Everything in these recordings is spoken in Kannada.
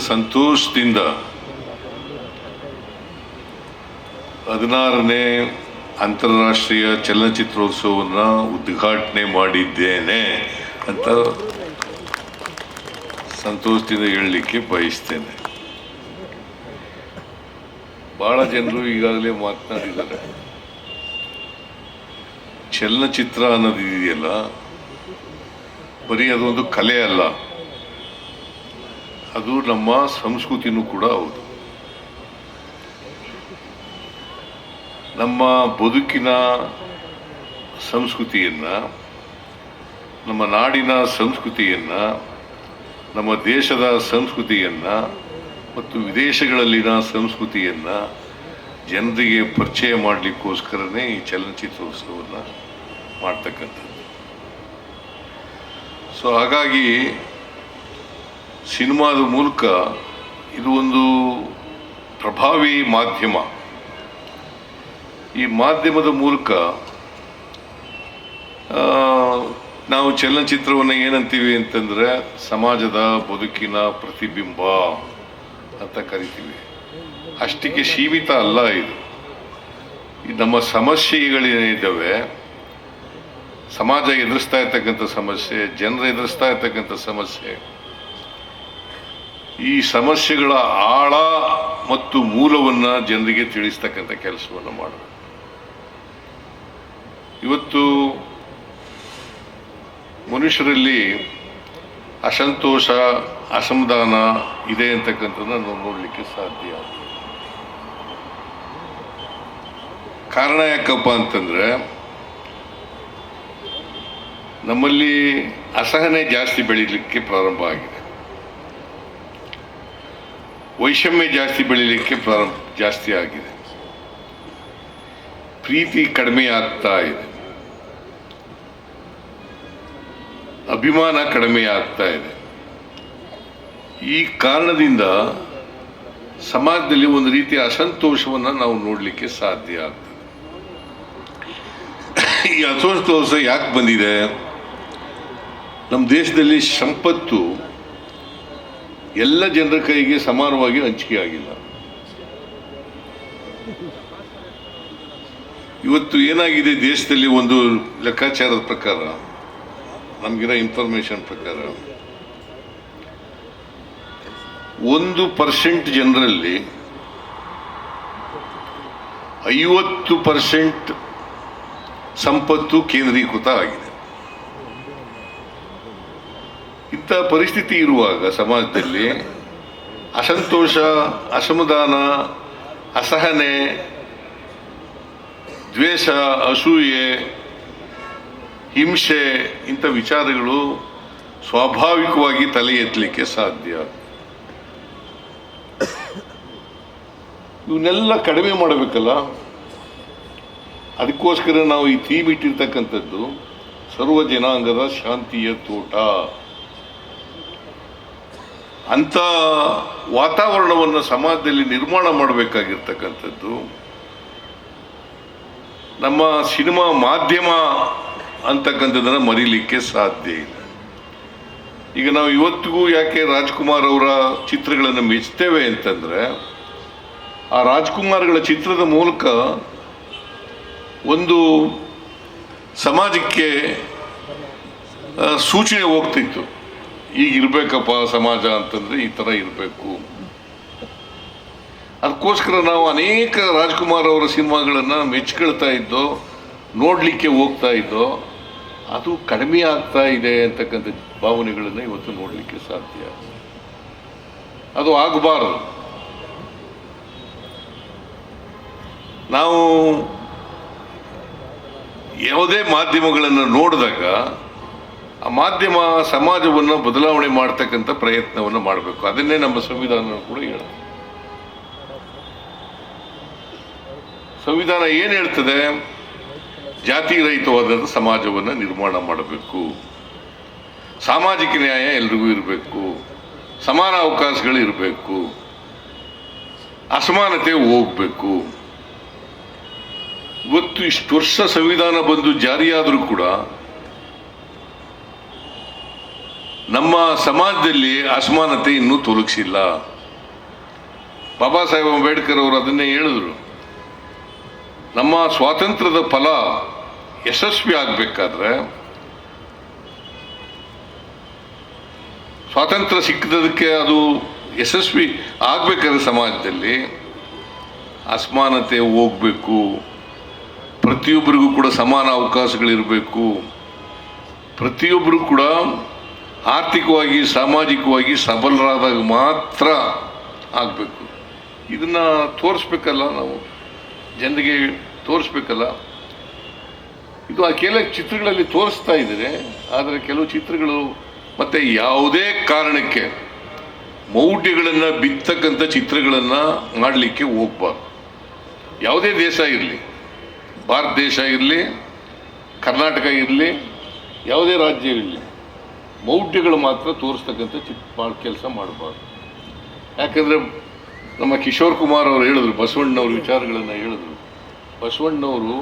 ಸಂತೋಷದಿಂದ ಹದಿನಾರನೇ ಅಂತಾರಾಷ್ಟ್ರೀಯ ಚಲನಚಿತ್ರೋತ್ಸವವನ್ನು ಉದ್ಘಾಟನೆ ಮಾಡಿದ್ದೇನೆ ಅಂತ ಸಂತೋಷದಿಂದ ಹೇಳಲಿಕ್ಕೆ ಬಯಸ್ತೇನೆ. ಬಹಳ ಜನರು ಈಗಾಗಲೇ ಮಾತನಾಡಿದ್ದಾರೆ. ಚಲನಚಿತ್ರ ಅನ್ನೋದು ಇದೆಯಲ್ಲ? ಬರೀ ಅದೊಂದು ಕಲೆ ಅಲ್ಲ. ಅದು ನಮ್ಮ ಸಂಸ್ಕೃತಿನೂ ಕೂಡ ಹೌದು. ನಮ್ಮ ಬದುಕಿನ ಸಂಸ್ಕೃತಿಯನ್ನ, ನಮ್ಮ ನಾಡಿನ ಸಂಸ್ಕೃತಿಯನ್ನ, ನಮ್ಮ ದೇಶದ ಸಂಸ್ಕೃತಿಯನ್ನ ಮತ್ತು ವಿದೇಶಗಳಲ್ಲಿನ ಸಂಸ್ಕೃತಿಯನ್ನ ಜನರಿಗೆ ಪರಿಚಯ ಮಾಡಲಿಕ್ಕೋಸ್ಕರನೇ ಈ ಚಲನಚಿತ್ರೋತ್ಸವವನ್ನು ಮಾಡ್ತಕ್ಕಂಥದ್ದು. ಸೊ ಹಾಗಾಗಿ ಸಿನಿಮಾದ ಮೂಲಕ ಇದು ಒಂದು ಪ್ರಭಾವಿ ಮಾಧ್ಯಮ. ಈ ಮಾಧ್ಯಮದ ಮೂಲಕ ನಾವು ಚಲನಚಿತ್ರವನ್ನು ಏನಂತೀವಿ ಅಂತಂದರೆ ಸಮಾಜದ ಬದುಕಿನ ಪ್ರತಿಬಿಂಬ ಅಂತ ಕರಿತೀವಿ. ಅಷ್ಟಕ್ಕೆ ಸೀಮಿತ ಅಲ್ಲ ಇದು. ನಮ್ಮ ಸಮಸ್ಯೆಗಳೇನಿದ್ದಾವೆ ಸಮಾಜ ಎದುರಿಸ್ತಾ ಇರ್ತಕ್ಕಂಥ ಸಮಸ್ಯೆ, ಜನರು ಎದುರಿಸ್ತಾ ಇರ್ತಕ್ಕಂಥ ಸಮಸ್ಯೆ ಈ ಸಮಸ್ಯೆಗಳ ಆಳ ಮತ್ತು ಮೂಲವನ್ನು ಜನರಿಗೆ ತಿಳಿಸ್ತಕ್ಕಂಥ ಕೆಲಸವನ್ನು ಮಾಡಬೇಕು ಇವತ್ತು ಮನುಷ್ಯರಲ್ಲಿ ಅಸಂತೋಷ, ಅಸಮಾಧಾನ ಇದೆ ಅಂತಕ್ಕಂಥದ್ದನ್ನ ನಾವು ನೋಡಲಿಕ್ಕೆ ಸಾಧ್ಯ ಕಾರಣ ಯಾಕಪ್ಪ ಅಂತಂದರೆ, ನಮ್ಮಲ್ಲಿ ಅಸಹನೆ ಜಾಸ್ತಿ ಬೆಳೀಲಿಕ್ಕೆ ಪ್ರಾರಂಭ ಆಗಿದೆ. ವೈಷಮ್ಯ ಜಾಸ್ತಿ ಬೆಳೀಲಿಕ್ಕೆ ಪ್ರಾರಂಭ ಜಾಸ್ತಿ ಆಗಿದೆ. ಪ್ರೀತಿ ಕಡಿಮೆ ಆಗ್ತಾ ಇದೆ. ಅಭಿಮಾನ ಕಡಿಮೆ ಆಗ್ತಾ ಇದೆ. ಈ ಕಾರಣದಿಂದ ಸಮಾಜದಲ್ಲಿ ಒಂದು ರೀತಿಯ ಅಸಂತೋಷವನ್ನು ನಾವು ನೋಡಲಿಕ್ಕೆ ಸಾಧ್ಯ ಆಗ್ತದೆ. ಈ ಅಸಂತೋಷ ಯಾಕೆ ಬಂದಿದೆ? ನಮ್ಮ ದೇಶದಲ್ಲಿ ಸಂಪತ್ತು ಎಲ್ಲ ಜನರ ಕೈಗೆ ಸಮಾನವಾಗಿ ಹಂಚಿಕೆ ಆಗಿಲ್ಲ ಇವತ್ತು ಏನಾಗಿದೆ ದೇಶದಲ್ಲಿ ಒಂದು ಲೆಕ್ಕಾಚಾರದ ಪ್ರಕಾರ? ನಮಗಿರೋ ಇನ್ಫಾರ್ಮೇಶನ್ ಪ್ರಕಾರ. ಒಂದು ಪರ್ಸೆಂಟ್ ಜನರಲ್ಲಿ ಐವತ್ತು ಪರ್ಸೆಂಟ್ ಸಂಪತ್ತು ಕೇಂದ್ರೀಕೃತ ಆಗಿದೆ ಇಂಥ ಪರಿಸ್ಥಿತಿ ಇರುವಾಗ ಸಮಾಜದಲ್ಲಿ ಅಸಂತೋಷ, ಅಸಮಾಧಾನ, ಅಸಹನೆ, ದ್ವೇಷ, ಅಸೂಯೆ, ಹಿಂಸೆ ಇಂಥ ವಿಚಾರಗಳು ಸ್ವಾಭಾವಿಕವಾಗಿ ತಲೆ ಎತ್ತಲಿಕ್ಕೆ ಸಾಧ್ಯ. ಇವನ್ನೆಲ್ಲ ಕಡಿಮೆ ಮಾಡಬೇಕಲ್ಲ? ಅದಕ್ಕೋಸ್ಕರ ನಾವು ಈ ಥೀಮ್ ಇಟ್ಟಿರ್ತಕ್ಕಂಥದ್ದು ಸರ್ವ ಜನಾಂಗದ ಶಾಂತಿಯ ತೋಟ. ಅಂತ ವಾತಾವರಣವನ್ನು ಸಮಾಜದಲ್ಲಿ ನಿರ್ಮಾಣ ಮಾಡಬೇಕಾಗಿರ್ತಕ್ಕಂಥದ್ದು. ನಮ್ಮ ಸಿನಿಮಾ ಮಾಧ್ಯಮ ಅಂತಕ್ಕಂಥದ್ದನ್ನು ಮರೀಲಿಕ್ಕೆ ಸಾಧ್ಯ ಇಲ್ಲ. ಈಗ ನಾವು ಇವತ್ತಿಗೂ ಯಾಕೆ ರಾಜ್ಕುಮಾರ್ ಅವರ ಚಿತ್ರಗಳನ್ನು ಮೆಚ್ತೇವೆ ಅಂತಂದರೆ, ಆ ರಾಜ್ಕುಮಾರ್ಗಳ ಚಿತ್ರದ ಮೂಲಕ ಒಂದು ಸಮಾಜಕ್ಕೆ ಸೂಚನೆ ಹೋಗ್ತಿತ್ತು. ಈಗ ಇರಬೇಕಪ್ಪ ಸಮಾಜ ಅಂತಂದ್ರೆ ಈ ಥರ ಇರಬೇಕು. ಅದಕ್ಕೋಸ್ಕರ ನಾವು ಅನೇಕ ರಾಜ್ಕುಮಾರ್ ಅವರ ಸಿನಿಮಾಗಳನ್ನು ಮೆಚ್ಕೊಳ್ತಾ ಇದ್ದೋ, ನೋಡಲಿಕ್ಕೆ ಹೋಗ್ತಾ ಇದ್ದೋ, ಅದು ಕಡಿಮೆ ಆಗ್ತಾ ಇದೆ ಅಂತಕ್ಕಂಥ ಭಾವನೆಗಳನ್ನು ಇವತ್ತು ನೋಡಲಿಕ್ಕೆ ಸಾಧ್ಯ. ಅದು ಆಗಬಾರದು. ನಾವು ಯಾವುದೇ ಮಾಧ್ಯಮಗಳನ್ನು ನೋಡಿದಾಗ ಮಾಧ್ಯಮ ಸಮಾಜವನ್ನು ಬದಲಾವಣೆ ಮಾಡ್ತಕ್ಕಂಥ ಪ್ರಯತ್ನವನ್ನು ಮಾಡಬೇಕು. ಅದನ್ನೇ ನಮ್ಮ ಸಂವಿಧಾನ ಕೂಡ ಹೇಳುತ್ತೆ. ಸಂವಿಧಾನ ಏನು ಹೇಳ್ತದೆ? ಜಾತಿ ರಹಿತವಾದಂಥ ಸಮಾಜವನ್ನು ನಿರ್ಮಾಣ ಮಾಡಬೇಕು. ಸಾಮಾಜಿಕ ನ್ಯಾಯ ಎಲ್ರಿಗೂ ಇರಬೇಕು. ಸಮಾನ ಅವಕಾಶಗಳು ಇರಬೇಕು. ಅಸಮಾನತೆ ಹೋಗಬೇಕು. ಇವತ್ತು ಇಷ್ಟು ವರ್ಷ ಸಂವಿಧಾನ ಬಂದು ಜಾರಿಯಾದರೂ ಕೂಡ ನಮ್ಮ ಸಮಾಜದಲ್ಲಿ ಅಸಮಾನತೆ ಇನ್ನೂ ತೊಲಗಿಸಿಲ್ಲ ಬಾಬಾ ಸಾಹೇಬ್ ಅಂಬೇಡ್ಕರ್ ಅವರು ಅದನ್ನೇ ಹೇಳಿದ್ರು. ನಮ್ಮ ಸ್ವಾತಂತ್ರ್ಯದ ಫಲ ಯಶಸ್ವಿ ಆಗಬೇಕಾದ್ರೆ ಸ್ವಾತಂತ್ರ್ಯ ಸಿಕ್ಕದಕ್ಕೆ ಅದು ಯಶಸ್ವಿ ಆಗಬೇಕಾದ್ರೆ ಸಮಾಜದಲ್ಲಿ ಅಸಮಾನತೆ ಹೋಗಬೇಕು. ಪ್ರತಿಯೊಬ್ಬರಿಗೂ ಕೂಡ ಸಮಾನ ಅವಕಾಶಗಳಿರಬೇಕು. ಪ್ರತಿಯೊಬ್ಬರು ಕೂಡ ಆರ್ಥಿಕವಾಗಿ, ಸಾಮಾಜಿಕವಾಗಿ ಸಬಲರಾದಾಗ ಮಾತ್ರ ಆಗಬೇಕು. ಇದನ್ನು ತೋರಿಸ್ಬೇಕಲ್ಲ ನಾವು? ಜನರಿಗೆ ತೋರಿಸ್ಬೇಕಲ್ಲ? ಇದು ಆ ಕೆಲ ಚಿತ್ರಗಳಲ್ಲಿ ತೋರಿಸ್ತಾ ಇದ್ದಾರೆ ಆದರೆ ಕೆಲವು ಚಿತ್ರಗಳು ಮತ್ತು ಯಾವುದೇ ಕಾರಣಕ್ಕೆ ಮೌಢ್ಯಗಳನ್ನು ಬಿತ್ತಕ್ಕಂಥ ಚಿತ್ರಗಳನ್ನು ಮಾಡಲಿಕ್ಕೆ ಹೋಗ್ಬಾರ್ದು. ಯಾವುದೇ ದೇಶ ಇರಲಿ, ಭಾರತ ದೇಶ ಇರಲಿ, ಕರ್ನಾಟಕ ಇರಲಿ, ಯಾವುದೇ ರಾಜ್ಯ ಇರಲಿ ಮೌಢ್ಯಗಳು ಮಾತ್ರ ತೋರಿಸ್ತಕ್ಕಂಥ ಚಿಕ್ಕ ಭಾಳ ಕೆಲಸ ಮಾಡಬಾರ್ದು. ಯಾಕಂದರೆ ನಮ್ಮ ಕಿಶೋರ್ ಕುಮಾರ್ ಅವರು ಹೇಳಿದ್ರು, ಬಸವಣ್ಣವ್ರ ವಿಚಾರಗಳನ್ನು ಹೇಳಿದ್ರು. ಬಸವಣ್ಣವರು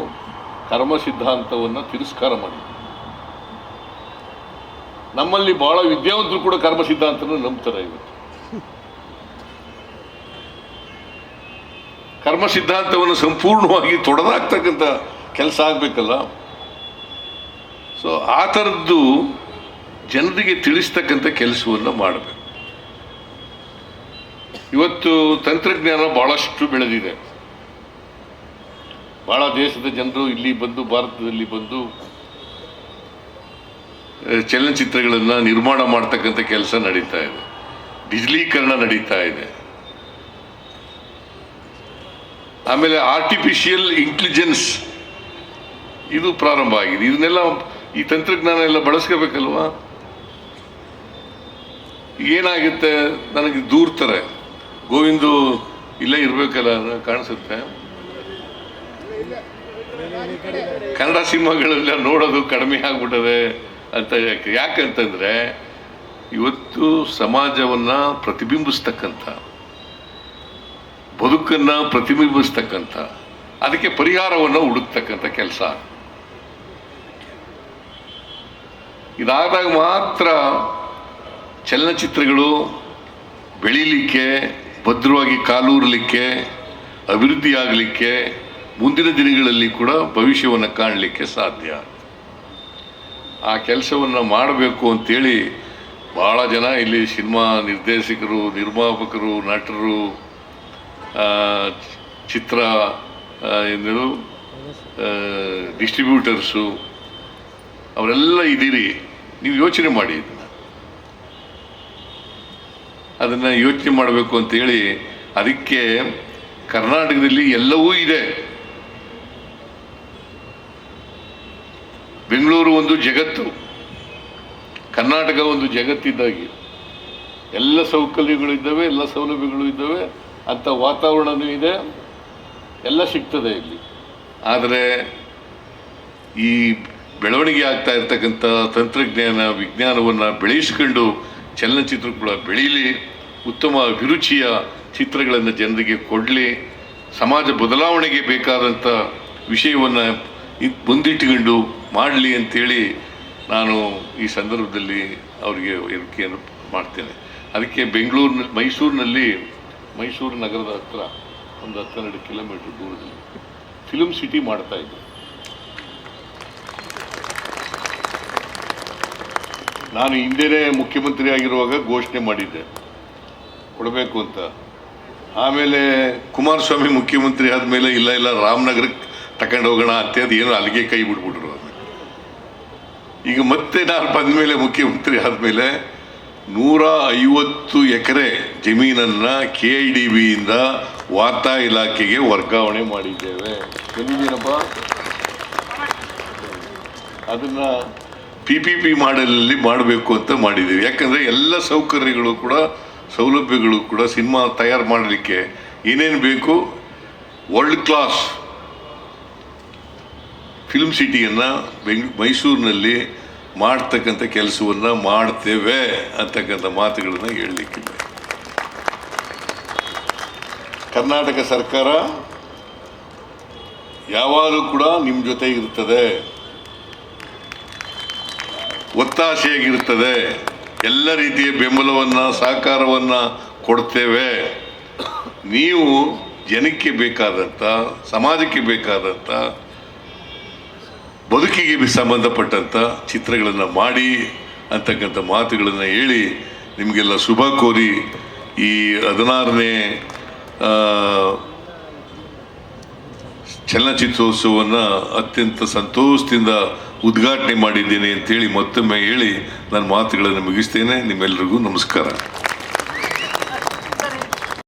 ಕರ್ಮ ಸಿದ್ಧಾಂತವನ್ನು ತಿರಸ್ಕಾರ ಮಾಡಿದ್ರು. ನಮ್ಮಲ್ಲಿ ಬಹಳ ವಿದ್ಯಾವಂತರು ಕೂಡ ಕರ್ಮ ಸಿದ್ಧಾಂತನ ನಂಬ್ತಾರೆ ಇವತ್ತು. ಕರ್ಮ ಸಿದ್ಧಾಂತವನ್ನು ಸಂಪೂರ್ಣವಾಗಿ ತೊಡೆದಾಗ್ತಕ್ಕಂಥ ಕೆಲಸ ಆಗಬೇಕಲ್ಲ? ಸೊ ಆ ಥರದ್ದು ಜನರಿಗೆ ತಿಳಿಸ್ತಕ್ಕಂಥ ಕೆಲಸವನ್ನು ಮಾಡಬೇಕು. ಇವತ್ತು ತಂತ್ರಜ್ಞಾನ ಭಾಳಷ್ಟು ಬೆಳೆದಿದೆ. ಭಾಳ ದೇಶದ ಜನರು ಇಲ್ಲಿ ಬಂದು, ಭಾರತದಲ್ಲಿ ಬಂದು ಚಲನಚಿತ್ರಗಳನ್ನು ನಿರ್ಮಾಣ ಮಾಡ್ತಕ್ಕಂಥ ಕೆಲಸ ನಡೀತಾ ಇದೆ. ಡಿಜಿಟಲೀಕರಣ ನಡೀತಾ ಇದೆ. ಆಮೇಲೆ ಆರ್ಟಿಫಿಷಿಯಲ್ ಇಂಟೆಲಿಜೆನ್ಸ್ ಇದು ಪ್ರಾರಂಭ ಆಗಿದೆ. ಇದನ್ನೆಲ್ಲ ಈ ತಂತ್ರಜ್ಞಾನ ಎಲ್ಲ ಬಳಸ್ಕೋಬೇಕಲ್ವಾ? ಏನಾಗುತ್ತೆ? ನನಗೆ ದೂರ್ತಾರೆ ಗೋವಿಂದು ಇಲ್ಲೇ ಇರಬೇಕಲ್ಲ ಕಾಣಿಸುತ್ತೆ. ಕನ್ನಡ ಸಿನಿಮಾಗಳೆಲ್ಲ ನೋಡೋದು ಕಡಿಮೆ ಆಗ್ಬಿಟ್ಟದೆ ಅಂತ ಯಾಕೆ ಯಾಕಂತಂದ್ರೆ, ಇವತ್ತು ಸಮಾಜವನ್ನು ಪ್ರತಿಬಿಂಬಿಸ್ತಕ್ಕಂಥ, ಬದುಕನ್ನು ಪ್ರತಿಬಿಂಬಿಸ್ತಕ್ಕಂಥ, ಅದಕ್ಕೆ ಪರಿಹಾರವನ್ನು ಹುಡುಕ್ತಕ್ಕಂಥ ಕೆಲಸ. ಇದಾದಾಗ ಮಾತ್ರ ಚಲನಚಿತ್ರಗಳು ಬೆಳೀಲಿಕ್ಕೆ, ಭದ್ರವಾಗಿ ಕಾಲೂರಲಿಕ್ಕೆ, ಅಭಿವೃದ್ಧಿಯಾಗಲಿಕ್ಕೆ, ಮುಂದಿನ ದಿನಗಳಲ್ಲಿ ಕೂಡ ಭವಿಷ್ಯವನ್ನು ಕಾಣಲಿಕ್ಕೆ ಸಾಧ್ಯ. ಆ ಕೆಲಸವನ್ನು ಮಾಡಬೇಕು ಅಂತೇಳಿ ಭಾಳ ಜನ ಇಲ್ಲಿ ಸಿನಿಮಾ ನಿರ್ದೇಶಕರು, ನಿರ್ಮಾಪಕರು, ನಟರು ಚಿತ್ರ ಎಂದರು ಡಿಸ್ಟ್ರಿಬ್ಯೂಟರ್ಸು ಅವರೆಲ್ಲ ಇದ್ದೀರಿ. ನೀವು ಯೋಚನೆ ಮಾಡಿ ಅದನ್ನು ಯೋಚನೆ ಮಾಡಬೇಕು ಅಂತೇಳಿ ಅದಕ್ಕೆ ಕರ್ನಾಟಕದಲ್ಲಿ ಎಲ್ಲವೂ ಇದೆ. ಬೆಂಗಳೂರು ಒಂದು ಜಗತ್ತು, ಕರ್ನಾಟಕ ಒಂದು ಜಗತ್ತಿದ್ದಾಗಿ. ಎಲ್ಲ ಸೌಕರ್ಯಗಳು ಇದ್ದಾವೆ, ಎಲ್ಲ ಸೌಲಭ್ಯಗಳು ಇದ್ದಾವೆ, ಅಂಥ ವಾತಾವರಣವೂ ಇದೆ, ಎಲ್ಲ ಸಿಗ್ತದೆ ಇಲ್ಲಿ. ಆದರೆ ಈ ಬೆಳವಣಿಗೆ ಆಗ್ತಾ ಇರ್ತಕ್ಕಂಥ ತಂತ್ರಜ್ಞಾನ, ವಿಜ್ಞಾನವನ್ನು ಬೆಳೆಸ್ಕೊಂಡು ಚಲನಚಿತ್ರ ಕೂಡ ಬೆಳೀಲಿ ಉತ್ತಮ ಅಭಿರುಚಿಯ ಚಿತ್ರಗಳನ್ನು ಜನರಿಗೆ ಕೊಡಲಿ, ಸಮಾಜ ಬದಲಾವಣೆಗೆ ಬೇಕಾದಂಥ ವಿಷಯವನ್ನು ಮುಂದಿಟ್ಟುಕೊಂಡು ಮಾಡಲಿ ಅಂತೇಳಿ ನಾನು ಈ ಸಂದರ್ಭದಲ್ಲಿ ಅವರಿಗೆ ಎರಿಕೆಯನ್ನು ಮಾಡ್ತೇನೆ. ಅದಕ್ಕೆ ಬೆಂಗಳೂರಿನ, ಮೈಸೂರಿನಲ್ಲಿ, ಮೈಸೂರು ನಗರದ ಹತ್ರ ಒಂದು ಹತ್ತೆರಡು ಕಿಲೋಮೀಟ್ರ್ ದೂರದಲ್ಲಿ ಫಿಲ್ಮ್ ಸಿಟಿ ಮಾಡ್ತಾ ನಾನು ಹಿಂದೆನೇ ಮುಖ್ಯಮಂತ್ರಿ ಆಗಿರುವಾಗ ಘೋಷಣೆ ಮಾಡಿದ್ದೆ. ಕೊಡಬೇಕು ಅಂತ. ಆಮೇಲೆ ಕುಮಾರಸ್ವಾಮಿ ಮುಖ್ಯಮಂತ್ರಿ ಆದಮೇಲೆ ಇಲ್ಲ ಇಲ್ಲ ರಾಮನಗರಕ್ಕೆ ತಗೊಂಡು ಹೋಗೋಣ ಅಂತ, ಅದು ಏನು ಅಲ್ಲಿಗೆ ಕೈ ಬಿಟ್ಬಿಟ್ರು ಅದನ್ನ. ಈಗ ಮತ್ತೆ ನಾನು ಬಂದ ಮೇಲೆ ಮುಖ್ಯಮಂತ್ರಿ ಆದಮೇಲೆ ನೂರ ಐವತ್ತು ಎಕರೆ ಜಮೀನನ್ನು ಕೆ ಐ ಡಿ ಬಿಯಿಂದ ವಾರ್ತಾ ಇಲಾಖೆಗೆ ವರ್ಗಾವಣೆ ಮಾಡಿದ್ದೇವೆ. ಎಲ್ಲಿದ್ದೀನಪ್ಪ ಅದನ್ನ ಪಿ ಪಿ ಪಿ ಮಾಡೆಲಲ್ಲಿ ಮಾಡಬೇಕು ಅಂತ ಮಾಡಿದ್ದೀವಿ. ಯಾಕಂದರೆ ಎಲ್ಲ ಸೌಕರ್ಯಗಳು ಕೂಡ, ಸೌಲಭ್ಯಗಳು ಕೂಡ ಸಿನಿಮಾ ತಯಾರು ಮಾಡಲಿಕ್ಕೆ ಏನೇನು ಬೇಕು ವರ್ಲ್ಡ್ ಕ್ಲಾಸ್ ಫಿಲ್ಮ್ ಸಿಟಿಯನ್ನು ಬೆಂಗ್, ಮೈಸೂರಿನಲ್ಲಿ ಮಾಡ್ತಕ್ಕಂಥ ಕೆಲಸವನ್ನು ಮಾಡ್ತೇವೆ ಅಂತಕ್ಕಂಥ ಮಾತುಗಳನ್ನು ಹೇಳಲಿಕ್ಕೆ ಕರ್ನಾಟಕ ಸರ್ಕಾರ ಯಾವಾಗಲೂ ಕೂಡ ನಿಮ್ಮ ಜೊತೆ ಇರ್ತದೆ. ಒತ್ತಾಸೆಯಾಗಿರ್ತದೆ ಎಲ್ಲ ರೀತಿಯ ಬೆಂಬಲವನ್ನು, ಸಹಕಾರವನ್ನು ಕೊಡ್ತೇವೆ. ನೀವು ಜನಕ್ಕೆ ಬೇಕಾದಂಥ ಸಮಾಜಕ್ಕೆ ಬೇಕಾದಂಥ ಬದುಕಿಗೆ ಸಂಬಂಧಪಟ್ಟಂಥ ಚಿತ್ರಗಳನ್ನು ಮಾಡಿ, ಅಂತಕ್ಕಂಥ ಮಾತುಗಳನ್ನು ಹೇಳಿ ನಿಮಗೆಲ್ಲ ಶುಭ ಕೋರಿ ಈ ಹದಿನಾರನೇ ಚಲನಚಿತ್ರೋತ್ಸವವನ್ನು ಅತ್ಯಂತ ಸಂತೋಷದಿಂದ ಉದ್ಘಾಟನೆ ಮಾಡಿದ್ದೇನೆ ಅಂತೇಳಿ ಮತ್ತೊಮ್ಮೆ ಹೇಳಿ ನನ್ನ ಮಾತುಗಳನ್ನು ಮುಗಿಸ್ತೇನೆ. ನಿಮ್ಮೆಲ್ಲರಿಗೂ ನಮಸ್ಕಾರ.